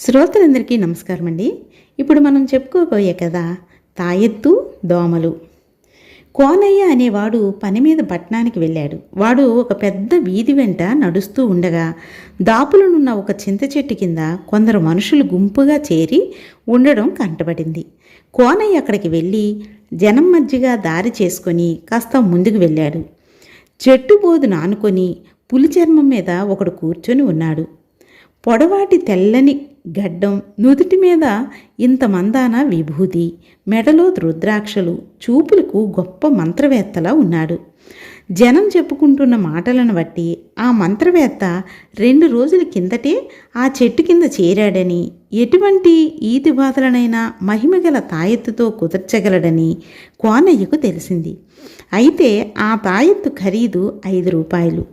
శ్రోతలందరికీ నమస్కారం అండి ఇప్పుడు మనం చెప్పుకోబోయే కదా తాయెత్తు దోమలు. కోనయ్య అనేవాడు పని మీద పట్టణానికి వెళ్ళాడు. వాడు ఒక పెద్ద వీధి వెంట నడుస్తూ ఉండగా దాపులనున్న ఒక చింత చెట్టు కింద కొందరు మనుషులు గుంపుగా చేరి ఉండడం కంటపడింది. కోనయ్య అక్కడికి వెళ్ళి జనం మధ్యగా దారి చేసుకొని కాస్త ముందుకు వెళ్ళాడు. చెట్టు బోదు నానుకొని పులి చర్మం మీద ఒకడు కూర్చొని ఉన్నాడు. పొడవాటి తెల్లని గడ్డం నుదుటి మీద ఇంత మందాన విభూది మెడలో రుద్రాక్షలు చూపులకు గొప్ప మంత్రవేత్తలా ఉన్నాడు. జనం చెప్పుకుంటున్న మాటలను బట్టి ఆ మంత్రవేత్త రెండు రోజుల కిందటే ఆ చెట్టు కింద చేరాడని ఎటువంటి ఈతి బాధలనైనా మహిమగల తాయెత్తుతో కుదర్చగలడని కోనయ్యకు తెలిసింది. అయితే ఆ తాయెత్తు ఖరీదు ఐదు రూపాయలు.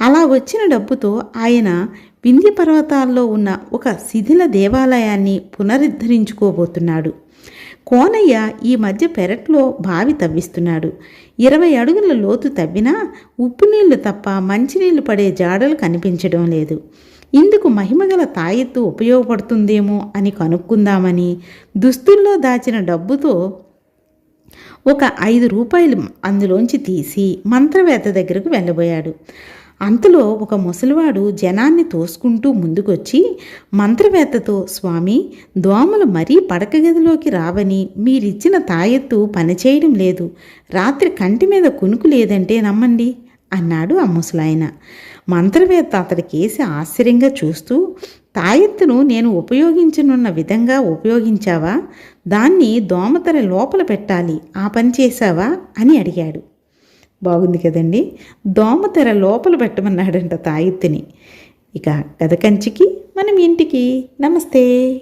అలా వచ్చిన డబ్బుతో ఆయన వింధ్య పర్వతాల్లో ఉన్న ఒక శిథిల దేవాలయాన్ని పునరుద్ధరించుకోబోతున్నాడు. కోనయ్య ఈ మధ్య పెరట్లో బావి తవ్విస్తున్నాడు. ఇరవై అడుగుల లోతు తవ్వినా ఉప్పు నీళ్ళు తప్ప మంచినీళ్ళు పడే జాడలు కనిపించడం లేదు. ఇందుకు మహిమగల తాయెత్తు ఉపయోగపడుతుందేమో అని కనుక్కుందామని దుస్తుల్లో దాచిన డబ్బుతో ఒక ఐదు రూపాయలు అందులోంచి తీసి మంత్రవేత్త దగ్గరకు వెళ్ళబోయాడు. అంతలో ఒక ముసలివాడు జనాన్ని తోసుకుంటూ ముందుకొచ్చి మంత్రవేత్తతో స్వామి దోమలు మరీ పడక గదిలోకి రావని మీరిచ్చిన తాయెత్తు పనిచేయడం లేదు. రాత్రి కంటి మీద కునుకు లేదంటే నమ్మండి అన్నాడు ఆ ముసలాయన. మంత్రవేత్త అతడికేసి ఆశ్చర్యంగా చూస్తూ తాయెత్తును నేను ఉపయోగించనున్న విధంగా ఉపయోగించావా? దాన్ని దోమతెర లోపల పెట్టాలి. ఆ పని చేశావా? అని అడిగాడు. బాగుంది కదండి. దోమతెర లోపల పెట్టమన్నాడంట తాయెత్తుని. ఇక కథ కంచికి మనం ఇంటికి. నమస్తే.